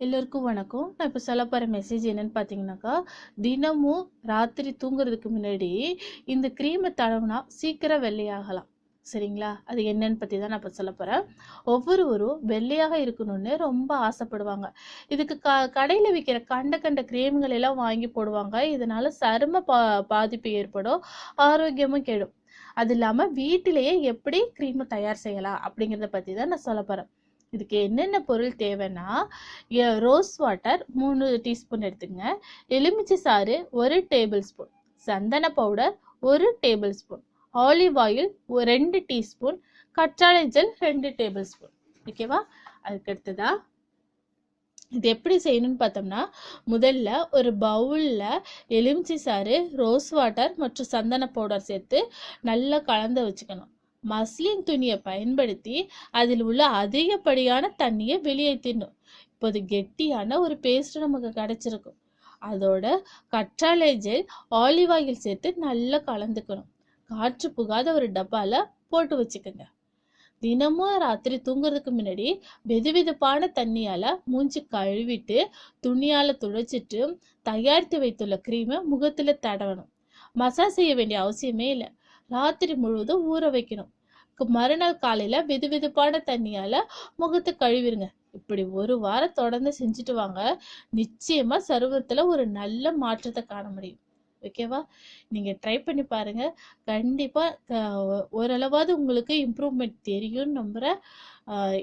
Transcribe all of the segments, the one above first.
எல்லோருக்கும் வணக்கம். நான் இப்போ சொல்ல போகிற மெசேஜ் என்னன்னு பார்த்தீங்கன்னாக்கா தினமும் ராத்திரி தூங்குறதுக்கு முன்னாடி இந்த க்ரீமை தடவுனா சீக்கிரம் வெள்ளையாகலாம். சரிங்களா? அது என்னன்னு பற்றி தான் நான் இப்போ சொல்ல போகிறேன் ஒவ்வொருவரும் வெள்ளையாக இருக்கணும்னு ரொம்ப ஆசைப்படுவாங்க. இதுக்கு க கடையில் விற்கிற கண்ட கண்ட கிரீம்கள் எல்லாம் வாங்கி போடுவாங்க. இதனால் சரும பா பாதிப்பு ஏற்படும். ஆரோக்கியமும் கெடும். அது இல்லாமல் வீட்டிலேயே எப்படி க்ரீமை தயார் செய்யலாம் அப்படிங்கிறத பற்றி தான் நான் சொல்ல போகிறேன் இதுக்கு என்னென்ன பொருள் தேவைன்னா ரோஸ் வாட்டர் மூணு டீஸ்பூன் எடுத்துங்க எலுமிச்சை சாறு ஒரு டேபிள் ஸ்பூன் சந்தன பவுடர் ஒரு டேபிள் ஸ்பூன் ஆலிவ் ஆயில் ஒரு ரெண்டு டீஸ்பூன் கற்றாழை ஜெல் ரெண்டு டேபிள் ஸ்பூன் ஓகேவா அதுக்கு அடுத்ததா இது எப்படி செய்யணும்னு பார்த்தோம்னா முதல்ல ஒரு பவுலில் எலுமிச்சை சாறு ரோஸ் வாட்டர் மற்றும் சந்தன பவுடர் சேர்த்து நல்லா கலந்து வச்சுக்கணும். மஸ்லின் துணியை பயன்படுத்தி அதில் உள்ள அதிகப்படியான தண்ணியை வெளியேற்றிடணும் இப்போது கெட்டியான ஒரு பேஸ்ட் நமக்கு கிடைச்சிருக்கும். அதோட கற்றாழை ஜெல் ஆலிவ் ஆயில் சேர்த்து நல்லா கலந்துக்கணும். காற்று புகாத ஒரு டப்பால போட்டு வச்சுக்கோங்க. தினமும் ராத்திரி தூங்குறதுக்கு முன்னாடி வெதுவெதுப்பான தண்ணியால மூஞ்சி கழுவிட்டு துணியால துடைச்சிட்டு தயாரித்து வைத்துள்ள க்ரீமை முகத்துல தடவணும். மசாஜ் செய்ய வேண்டிய அவசியமே இல்லை. ராத்திரி முழுவதும் ஊற வைக்கணும். மறுநாள் காலையில வெதுவெதுப்பான தண்ணியால முகத்தை கழுவிடுங்க இப்படி ஒரு வாரம் தொடர்ந்து செஞ்சுட்டு வாங்க. நிச்சயமா சருவத்துல ஒரு நல்ல மாற்றத்தை காண முடியும். ஓகேவா நீங்க ட்ரை பண்ணி பாருங்க. கண்டிப்பா ஓரளவாவது உங்களுக்கு இம்ப்ரூவ்மெண்ட் தெரியும்னு நம்புறேன்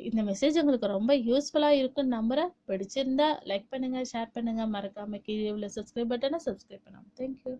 இந்த மெசேஜ் உங்களுக்கு ரொம்ப யூஸ்ஃபுல்லா இருக்கும்னு நம்புறேன் பிடிச்சிருந்தா லைக் பண்ணுங்க ஷேர் பண்ணுங்க. மறக்காம கீழே உள்ள சப்ஸ்கிரைப் பட்டனை சப்ஸ்கிரைப் பண்ணுங்க தேங்க்யூ